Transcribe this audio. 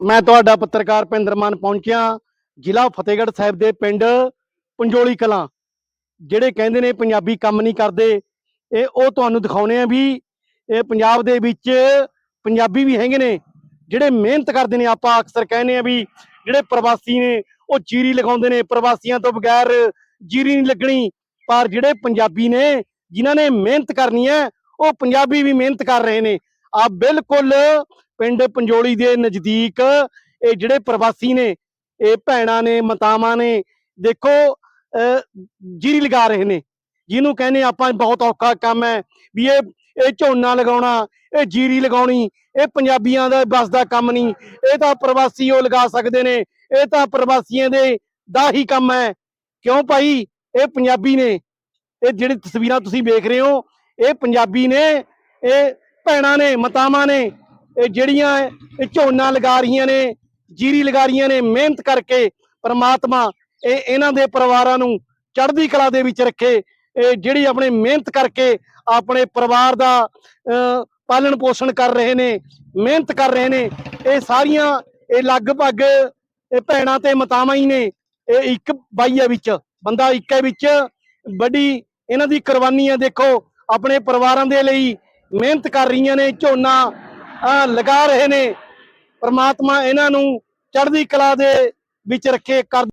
ਮੈਂ ਤੁਹਾਡਾ ਪੱਤਰਕਾਰ ਭਿੰਦਰ ਮਾਨ ਪਹੁੰਚਿਆ, ਜ਼ਿਲ੍ਹਾ ਫਤਿਹਗੜ੍ਹ ਸਾਹਿਬ ਦੇ ਪਿੰਡ ਪੰਜੋਲੀ ਕਲਾਂ। ਜਿਹੜੇ ਕਹਿੰਦੇ ਨੇ ਪੰਜਾਬੀ ਕੰਮ ਨਹੀਂ ਕਰਦੇ, ਇਹ ਉਹ ਤੁਹਾਨੂੰ ਦਿਖਾਉਣੇ ਆ ਵੀ ਇਹ ਪੰਜਾਬ ਦੇ ਵਿੱਚ ਪੰਜਾਬੀ ਵੀ ਹੈਗੇ ਨੇ, ਜਿਹੜੇ ਮਿਹਨਤ ਕਰਦੇ ਨੇ, ਆਪਾਂ ਅਕਸਰ ਕਹਿੰਦੇ ਆ ਵੀ ਜਿਹੜੇ ਪ੍ਰਵਾਸੀ ਨੇ, ਉਹ ਜੀਰੀ ਲਗਾਉਂਦੇ ਨੇ। ਪ੍ਰਵਾਸੀਆਂ ਤੋਂ ਬਗੈਰ ਜੀਰੀ ਨਹੀਂ ਲੱਗਣੀ। ਪਰ ਜਿਹੜੇ ਪੰਜਾਬੀ ਨੇ, ਜਿਨ੍ਹਾਂ ਨੇ ਮਿਹਨਤ ਕਰਨੀ ਹੈ, ਉਹ ਪੰਜਾਬੀ ਵੀ ਮਿਹਨਤ ਕਰ ਰਹੇ ਨੇ। ਆ ਬਿਲਕੁਲ ਪਿੰਡ ਪੰਜੋਲੀ ਦੇ ਨਜ਼ਦੀਕ ਇਹ ਜਿਹੜੇ ਪ੍ਰਵਾਸੀ ਨੇ, ਇਹ ਭੈਣਾਂ ਨੇ, ਮਤਾਵਾਂ ਨੇ, ਦੇਖੋ ਜੀਰੀ ਲਗਾ ਰਹੇ ਨੇ। ਜਿਹਨੂੰ ਕਹਿੰਦੇ ਆਪਾਂ ਬਹੁਤ ਔਖਾ ਕੰਮ ਹੈ ਵੀ ਇਹ ਇਹ ਝੋਨਾ ਲਗਾਉਣਾ, ਇਹ ਜੀਰੀ ਲਗਾਉਣੀ, ਇਹ ਪੰਜਾਬੀਆਂ ਦਾ, ਬਸ ਦਾ ਕੰਮ ਨਹੀਂ। ਇਹ ਤਾਂ ਪ੍ਰਵਾਸੀ ਉਹ ਲਗਾ ਸਕਦੇ ਨੇ। ਇਹ ਤਾਂ ਪ੍ਰਵਾਸੀਆਂ ਦੇ ਦਾ ਹੀ ਕੰਮ ਹੈ। ਕਿਉਂ ਭਾਈ? ਇਹ ਪੰਜਾਬੀ ਨੇ। ਇਹ ਜਿਹੜੀ ਤਸਵੀਰਾਂ ਤੁਸੀਂ ਵੇਖ ਰਹੇ ਹੋ, ਇਹ ਪੰਜਾਬੀ ਨੇ, ਇਹ ਭੈਣਾਂ ਨੇ, ਮਤਾਵਾਂ ਨੇ ਇਹ ਜਿਹੜੀਆਂ ਇਹ ਝੋਨਾ ਲਗਾ ਰਹੀਆਂ ਨੇ, ਜੀਰੀ ਲਗਾ ਰਹੀਆਂ ਨੇ, ਮਿਹਨਤ ਕਰਕੇ ਪਰਮਾਤਮਾ ਇਹ ਇਹਨਾਂ ਦੇ ਪਰਿਵਾਰਾਂ ਨੂੰ ਚੜ੍ਹਦੀ ਕਲਾ ਦੇ ਵਿੱਚ ਰੱਖੇ, ਇਹ ਜਿਹੜੀ ਆਪਣੇ ਮਿਹਨਤ ਕਰਕੇ ਆਪਣੇ ਪਰਿਵਾਰ ਦਾ ਪਾਲਣ ਪੋਸ਼ਣ ਕਰ ਰਹੇ ਨੇ, ਮਿਹਨਤ ਕਰ ਰਹੇ ਨੇ, ਇਹ ਸਾਰੀਆਂ ਇਹ ਲਗਭਗ ਇਹ ਭੈਣਾਂ ਤੇ ਮਾਤਾਵਾਂ ਹੀ ਨੇ, ਇਹ ਇੱਕ ਬਾਈ ਵਿੱਚ, ਬੰਦਾ ਇੱਕ ਵਿੱਚ, ਵੱਡੀ ਇਹਨਾਂ ਦੀ ਕੁਰਬਾਨੀ ਹੈ ਦੇਖੋ, ਆਪਣੇ ਪਰਿਵਾਰਾਂ ਦੇ ਲਈ ਮਿਹਨਤ ਕਰ ਰਹੀਆਂ ਨੇ, ਝੋਨਾ ਲਗਾ ਰਹੇ ਨੇ। ਪ੍ਰਮਾਤਮਾ ਇਹਨਾਂ ਨੂੰ ਚੜ੍ਹਦੀ ਕਲਾ ਦੇ ਵਿੱਚ ਰੱਖੇ ਕਰ